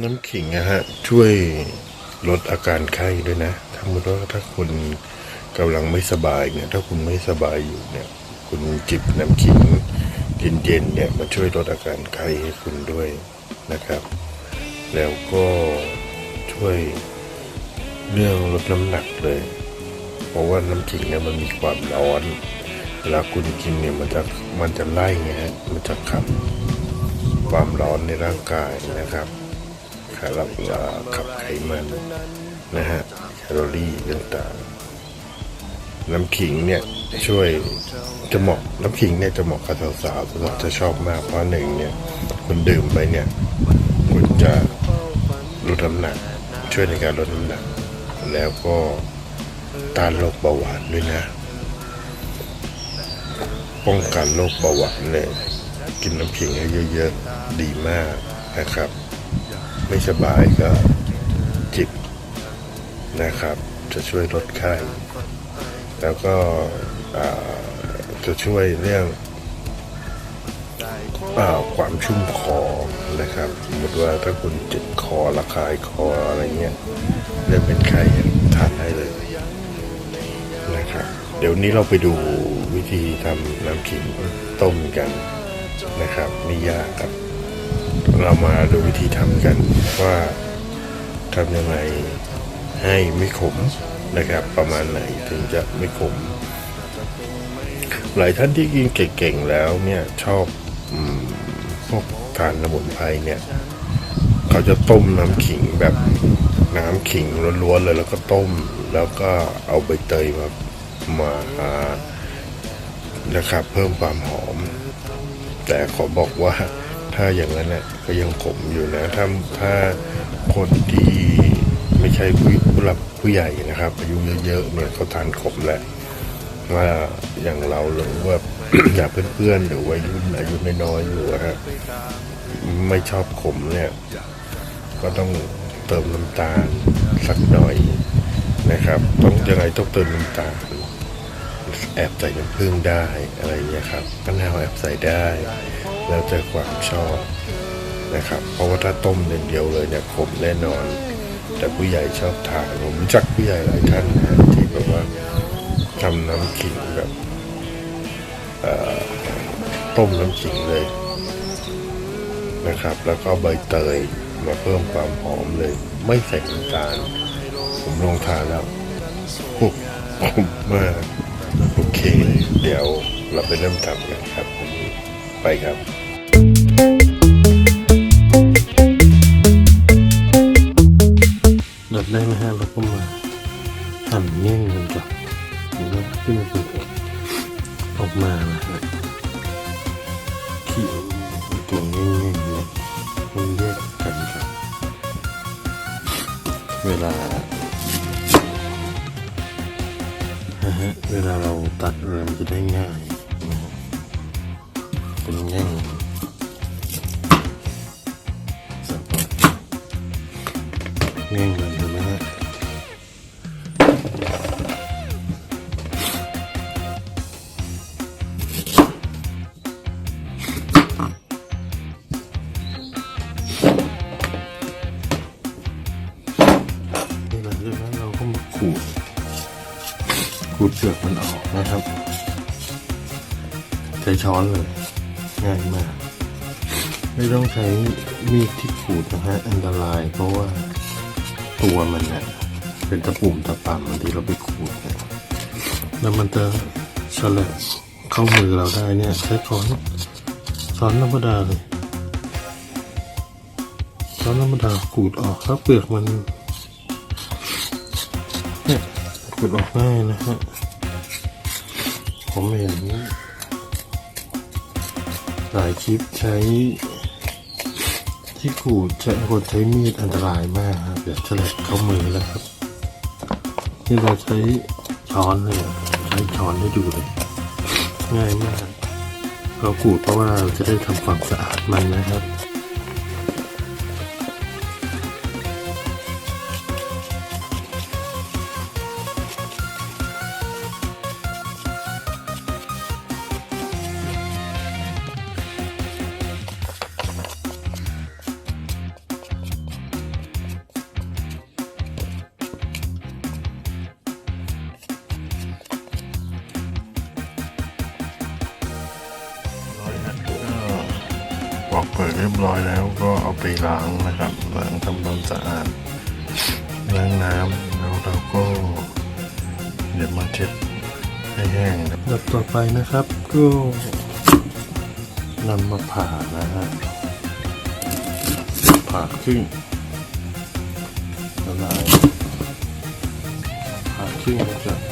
น้ำขิงนะฮะ ช่วยลดอาการไข้ด้วยนะ ถ้ามมติว่าถ้าคุณกำลังไม่สบายเนี่ย ถ้าคุณไม่สบายอยู่เนี่ย คุณจิบน้ำขิงเย็นๆเนี่ยมาช่วยลดอาการไข้ให้คุณด้วยนะครับ แล้วก็ช่วยเรื่องลดน้ำหนักเลย เพราะว่าน้ำขิงเนี่ยมันมีความร้อนเวลาคุณกินเนี่ยมันจะมันจะไล่ไงฮะมันจะขับความร้อนในร่างกายนะครับ ขับขับไขมันนะฮะแคลอรี่ต่างๆ น้ำขิงเนี่ยช่วยจะเหมาะน้ำขิงเนี่ยจะเหมาะกับสาวๆสาวจะชอบมากเพราะหนึ่งเนี่ยคุณดื่มไปเนี่ยคุณจะลดน้ำหนักช่วยในการลดน้ำหนัก แล้วก็ต้านโรคเบาหวานด้วยนะ ป้องกันโรคเบาหวานเนี่ยกินน้ำขิงให้เยอะๆดีมากนะครับ ไม่สบายก็จิบนะครับ จะช่วยลดไข้ แล้วก็จะช่วยเรื่องอความชุ่มคอนะครับสมมติว่าถ้าคุณเจ็บคอระคายคออะไรเงี้ยเริ่มเป็นไข้ทานได้เลยนะครับ เดี๋ยวนี้เราไปดูวิธีทำน้ำขิงต้มกันนะครับไม่ยากครับ เรามาดูวิธีทำกันว่าทำยังไงให้ไม่ขมนะครับ ประมาณไหนถึงจะไม่ขม หลายท่านที่กินเก่งๆแล้วเนี่ยชอบอพวกทานสมุนไพรเนี่ย เขาจะต้มน้ำขิงแบบน้ำขิงล้วนๆเลยแล้วก็ต้ม แล้วก็เอาใบเตยมามานะครับเพิ่มความหอม แต่ขอบอกว่า ถ้าอย่างนั้นน่ะก็ยังขมอยู่นะ ถ้าถ้าคนที่ไม่ใช่ผู้ผู้หลักผู้ใหญ่นะครับ อายุเยอะๆเนี่ยเขาทานขมแหละว่าอย่างเราหรือว่าอยากเพื่อนๆหรือวัยรุ่นอายุน้อยๆอยู่อะฮะไม่ชอบขมเนี่ย ก็ต้องเติมน้ำตาลสักหน่อยนะครับ ต้องยังไงต้องเติมน้ำตาลแอบใส่น้ำผึ้งได้อะไรเงี้ยครับมะนาวแอบใส่ได้ แล้วแต่ความชอบนะครับ เพราะว่าถ้าต้มอย่างเดียวเลยเนี่ยขมแน่นอน แต่ผู้ใหญ่ชอบทานผมรู้จักผู้ใหญ่หลายท่านนะที่แบบว่าทำน้ำขิงแบบต้มน้ำขิงเลยนะครับ แล้วก็ใบเตยมาเพิ่มความหอมเลย ไม่ใส่น้ำตาลผมลองทานแล้วโอ้ขมมากโอเค เดี๋ยวเราไปเริ่มทำกันครับวันนี้ ไปครับดับได้นะฮะแล้วก็มาหั่นเงี้ยงมันก่อนเห็นไหมที่มันเป็นออกมานะฮะขีดตัวเงี้ยงๆเนี่ยมันแยกกันครับเวลาเวลาเราตัดอะไรมันจะได้ง่าย เป็นแง่งสับปะแง่งเลยนไหมฮะนี่หลังจากนั้นเราก็มาขูดขูดเปลือกมันออกนะครับ ใช้ช้อนเลย ง่ายมาก ไม่ต้องใช้มีดที่ขูดนะฮะอันตรายเพราะว่าตัวมันเนี่ยเป็นตะปุ่มตะปำบางทีเราไปขูดเนี่ยแล้วมันจะฉลับเข้ามือเราได้เนี่ยใช้ช้อนช้อนธรรมดาเลยช้อนธรรมดาขูดออกถ้าเปลือกมันเนี่ยขูดออกง่ายนะฮะผมเห็น หลายคลิปใช้ที่ขูดใช้คนใช้มีดอันตรายมากครับเดี๋ยวฉลับเข้ามือแล้วครับ ที่เราใช้ช้อนเลยใช้ช้อนให้ดูเลย ง่ายมากเราขูดเพราะว่าเราจะได้ทำความสะอาดมันนะครับ รียบร้อยแล้วก็เอาไปล้างนะครับล้างทำความสะอาดล้างน้ำแล้วเราก็เดี๋ยวมาเช็ดให้แห้งนะแบบต่อไปนะครับก็นำมาผ่านะฮะผ่าครึ่งละลายผ่าครึ่งก็จะผ่า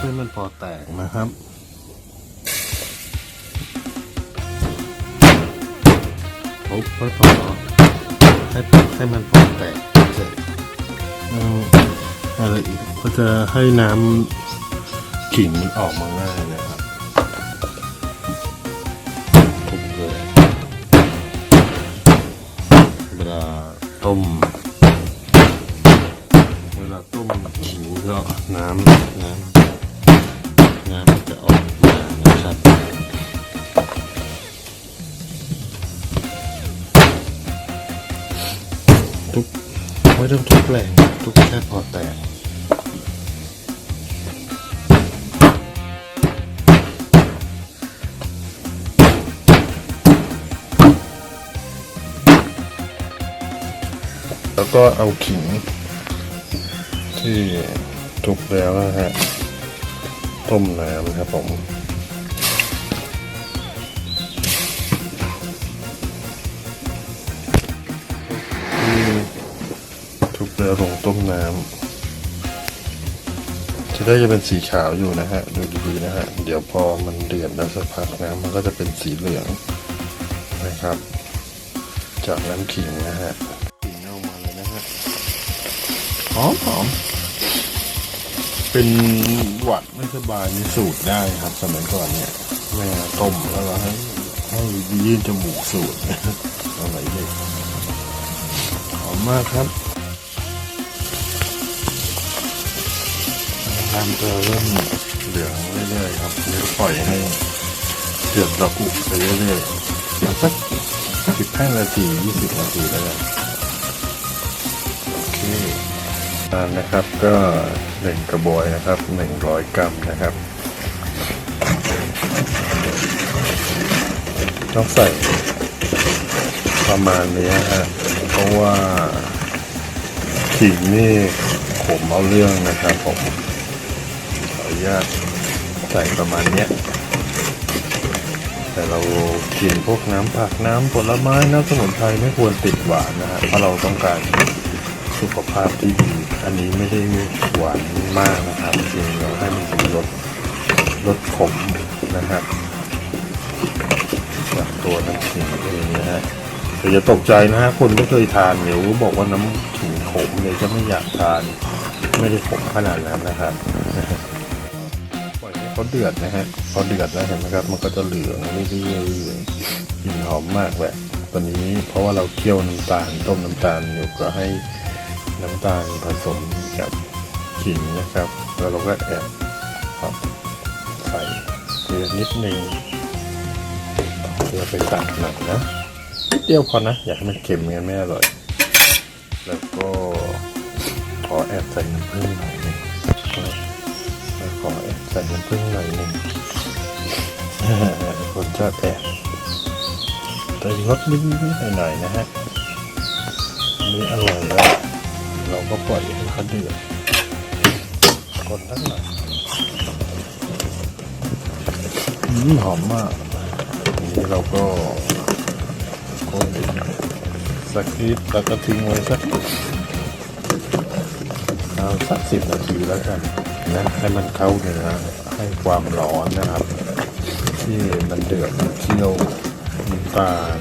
ทุบให้มันพอแตกนะครับทุบให้พอให้ให้มันพอแตกเสร็จออะไรอีกก็จะให้น้ำขิงมันออกมาง่ายนะครับทุกเลยเวลาต้มเวลาต้มขิงก็น้ำน้ำ ไม่ต้องทุกแรงทุกแค่พอแตกแล้วก็เอาขิง ที่ทุกแล้วนะฮะต้มน้ำนะครับผม ล้วลงต้มน้ำจะได้จะเป็นสีขาวอยู่นะฮะ ดูดีๆนะฮะ เดี๋ยวพอมันเดือดแล้วสักพักน้ำมันก็จะเป็นสีเหลืองนะครับ จากน้ำขิงนะฮะขิงออกมาเลยนะฮะหอมหอมเป็นหวัดไม่สบายมีสูตรได้ครับ สมัยก่อนเนี่ยแม่ต้มแล้วก็ให้ให้ยื่นจมูกสูตรอะไรเด็กหอมมากครับ น้ำจะเริ่มเหลืองเรื่อยๆครับเดี๋ยวปล่อยให้เดือดระอุไปเรื่อยๆมาสักสิบห้านาทียี่สิบนาทีแล้วกันโอเคอ่านนะครับก็หนึ่งกระบวยนะครับหนึ่งร้อยกรัมนะครับต้องใส่ประมาณนี้ฮะเพราะว่าขิงนี่ขมเอาเรื่องนะครับผม ญาตใส่ประมาณเนี้ยแต่เรากินพวกน้ำผักน้ำผลไม้น้ำสมุนไพรไม่ควรติดหวานนะฮะเพราะเราต้องการสุขภาพที่ดี อันนี้ไม่ได้หวานมากนะครับจริงเราให้มันเป็นรสรสขมนะครับจากตัวน้ำขิงเองนะฮะแต่อย่าตกใจนะฮะคนไม่เคยทานเดี๋ยวบอกว่าน้ำขิงขมเลยจะไม่อยากทาน ไม่ได้ขมขนาดนั้นนะครับ เขาเดือดนะฮะพอเดือดแล้วเห็นไหมครับ มันก็จะเหลืองเรื่อยๆกลิ่นหอมมากแหละตอนนี้เพราะว่าเราเคี่ยวน้ำตาลต้มน้ำตาลอยู่ก็ให้น้ำตาลผสมกับขิงนะครับ แล้วเราก็แอบใส่เกลือนิดนึงเกลือไปตัดหนักนะนิดเดียวพอนะ อยากให้มันเค็มงั้นไม่อร่อย แล้วก็ขอแอบใส่น้ำผึ้งหน่อยนึง ขอแอบใส่น้ำผึ้งหน่อยหนึ่งคนชอบแอบแต่รสนิดๆหน่อยๆนะฮะอันนี้อร่อยแล้ว เราก็ปล่อยให้เขาเดือดคนทั้งหน่อยอืมหอมมากนี้เราก็คนอีกสักนิดแล้วก็ทิ้งไว้สักเอาสักสิบนาทีแล้วกัน นะให้มันเข้าเนื้อให้ความร้อนนะครับ ที่มันเดือดเคี่ยวน้ำตาล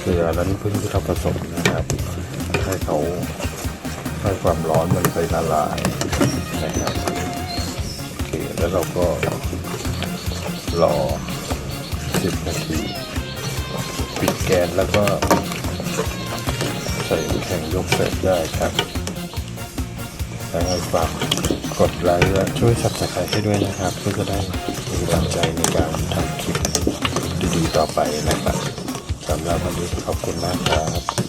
เกลือแล้วน้ำผึ้งที่เราผสมนะครับ ให้เขาให้ความร้อนมันไปละลายนะครับโอเคแล้วเราก็รอสิบนาที ปิดแก๊สแล้วก็ใส่แข็งยกเสร็จได้ครับ ยังไงฝากกดไลค์และช่วยสับสไครต์ให้ด้วยนะครับ เพื่อจะได้มีกำลังใจในการทำคลิปดีๆต่อไปนะครับสำหรับวันนี้ขอบคุณมากครับ